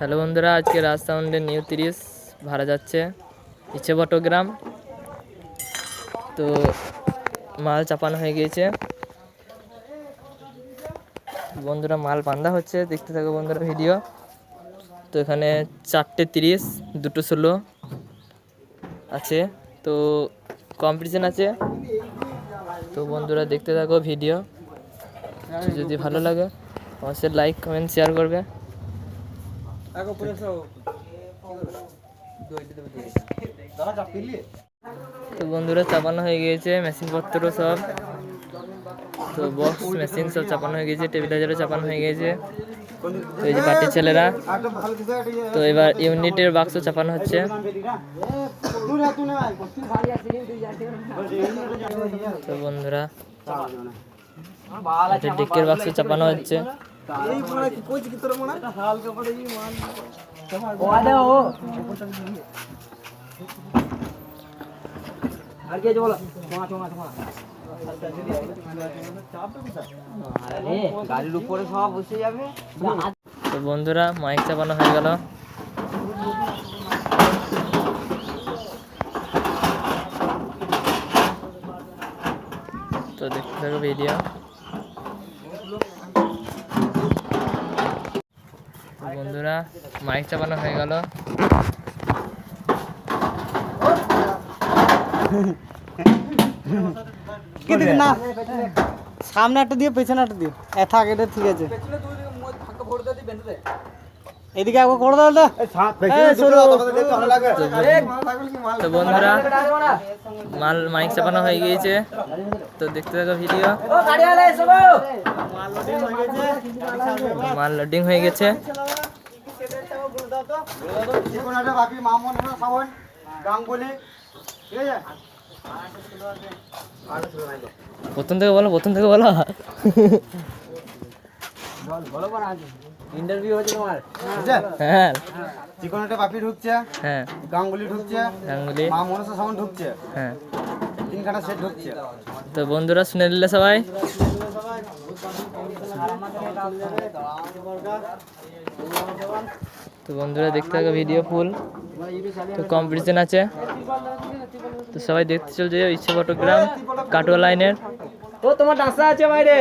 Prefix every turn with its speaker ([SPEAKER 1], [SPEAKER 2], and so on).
[SPEAKER 1] Hello বন্ধুরা, আজকে রাজ সাউন্ডের নিউ তিরিশ ভাড়া যাচ্ছে, ইচ্ছে বটগ্রাম। তো মাল চাপানো হয়ে গিয়েছে। বন্ধুরা, মাল বান্ধা হচ্ছে, দেখতে থাকো বন্ধুরা ভিডিও তো এখানে চারটে তিরিশ, দুটো ষোলো আছে। তো কম্পিটিশন আছে। তো বন্ধুরা, দেখতে থাকো ভিডিও যদি ভালো লাগে, অবশ্যই লাইক কমেন্ট শেয়ার করবে। তো বন্ধুরা, চাপানো হয়ে গিয়েছে মেশিনপত্র সব। তো বক্স মেশিন সব চাপানো হয়ে গিয়েছে টেবিলাইজারও চাপানো হয়ে গিয়েছে। তো এই যে পার্টির ছেলেরা, তো এবার ইউনিটের বাক্স চাপানো হচ্ছে। তো বন্ধুরা ডেকের বাক্স চাপানো হচ্ছে।
[SPEAKER 2] আর কি আছে বলো? তোমার তোমার তোমার গাড়ির উপরে সব বসে যাবে।
[SPEAKER 1] তো বন্ধুরা মাইক চাপানো হয়ে গেল। তো দেখতে থাকো ভিডিও বন্ধুরা মাইক চাপানো হয়ে গেল।
[SPEAKER 3] না। সামনে একটা দিয়ে পেছনে একটা দিয়ে থাক এটা ঠিক আছে। এদিকে একবার করে দাও
[SPEAKER 1] তো বন্ধুরা মাল মাইক চাপানো হয়ে গিয়েছে। তো দেখতে থাকো ভিডিও মাল লোডিং হয়ে গেছে।
[SPEAKER 3] গাঙ্গুলি। ঠিক আছে?
[SPEAKER 1] প্রথম থেকে বলো প্রথম থেকে বলো।
[SPEAKER 2] ইন্টারভিউ হচ্ছে তোমার?
[SPEAKER 1] হ্যাঁ।
[SPEAKER 3] চিকনটা বাপি ঢুকছে
[SPEAKER 1] হ্যাঁ।
[SPEAKER 3] গাঙ্গুলি ঢুকছে
[SPEAKER 1] গাঙ্গুলি।
[SPEAKER 3] মা মনসা সামন ঢুকছে।
[SPEAKER 1] হ্যাঁ।
[SPEAKER 3] তিন সেট ঢুকছে।
[SPEAKER 1] তো বন্ধুরা শুনে নিলে সবাই। তো বন্ধুরা দেখতে থাকো ভিডিও ফুল তো কম্পিটিশন আছে। তো সবাই দেখতে চলছে, ইচ্ছে ফটোগ্রাম কাটোয়া লাইনের
[SPEAKER 2] ও, তোমার ডান্সা আছে বাইরে।